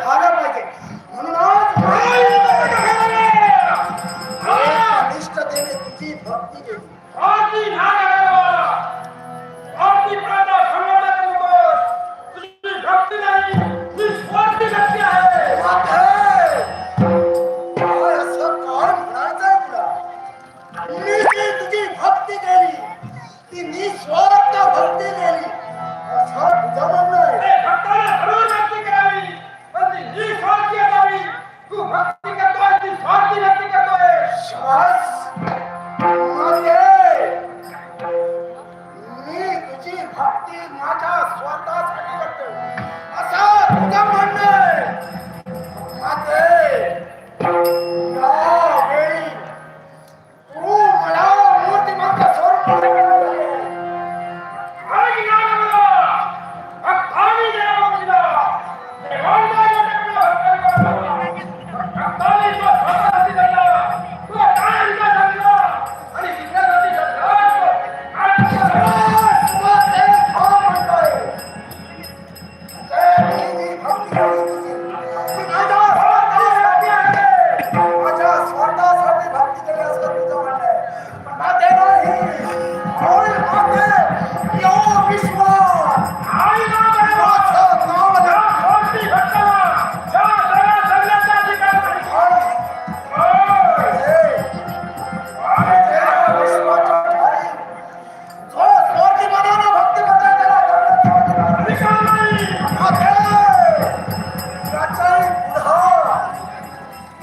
व्हायला पाहिजे तू भक्ति कर दो तू भक्ति कर दो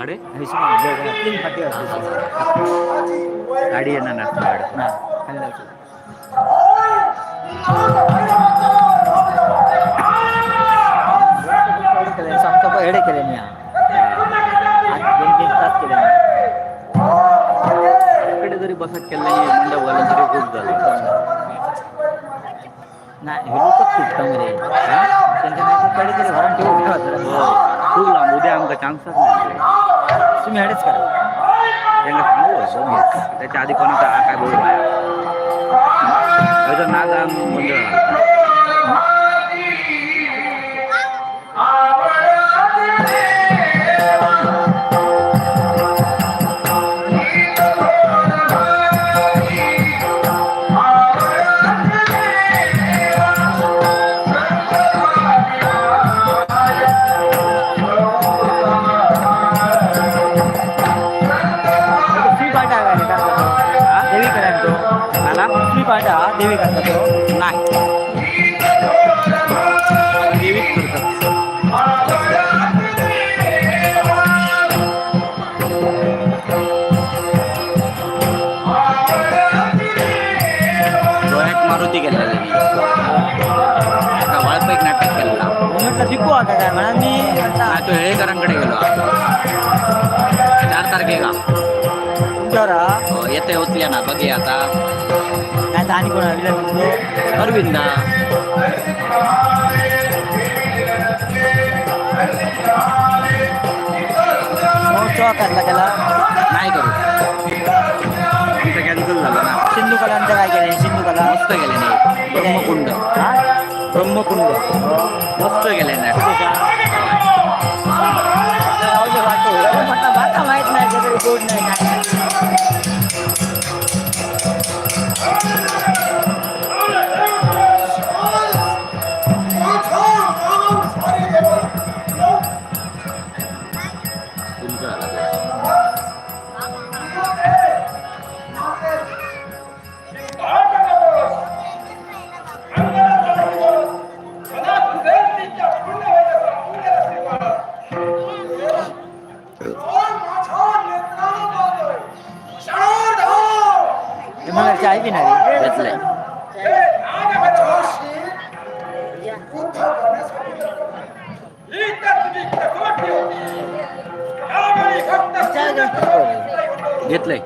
ಕಡೆ ಅಡಿಯನ್ನು ನಡ್ತಾರೆ ಸಪ್ತಪ್ಪ ಎಡೆ ಕೆಲೆ ನೀವು ತಾಸು ಕೆಲೆ ಕಡೆದರಿ ಬಸಕ್ಕೆಲ್ಲ ನೀವು ಮುಂದೆ ಒಲಂದರಿ ಹೋಗ್ದಲ್ಲ ನಾ ಹೇಳುತ್ತच सुटतं मध्ये त्यांच्या कडेतरी वॉरंटी उठा खूप लांब उद्या आमचा चान्सच नाही तुम्ही ॲडच करा. त्यांना त्याच्या आधी कोणाचा हा काय बोलू नाग मंडळ. karena lebih pada Dewi Kanta itu naik. Dua ekor baik Itu hari villain પગે હતા काय आणि कोणा विलन म्हणतो अरविंदा मग चौकातला त्याला नाही करू तिथं कॅन्सल झालं ना सिंधू कलांचं काय केलं सिंधू मस्त गेले ब्रह्मकुंड मस्त गेले Oh! चार गोष्टी बोल. घेतलंय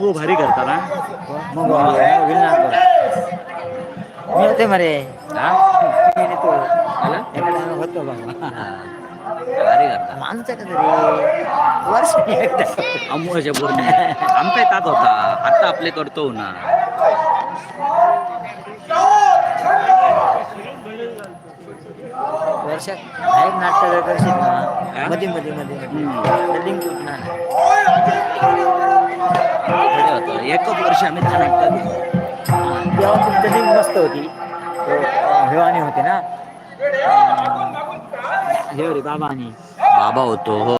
हो भारी करता ना? मग विलनार मी होते मरे. हा? मी तो. होतो बाबा. भारी करता. तरी. वर्ष एकदा. अमोलच्या पूर्ण आमचा तात होता. आता आपले करतो ना. वर्षात एक नाटक करशील ना? मध्ये मध्ये मध्ये. लिंक तुटणार एकच वर्ष आम्ही छान ऐकतात तेव्हा तुमचं लिंक मस्त होती. हेवानी होते ना? हे रे बाबा आणि बाबा होतो हो.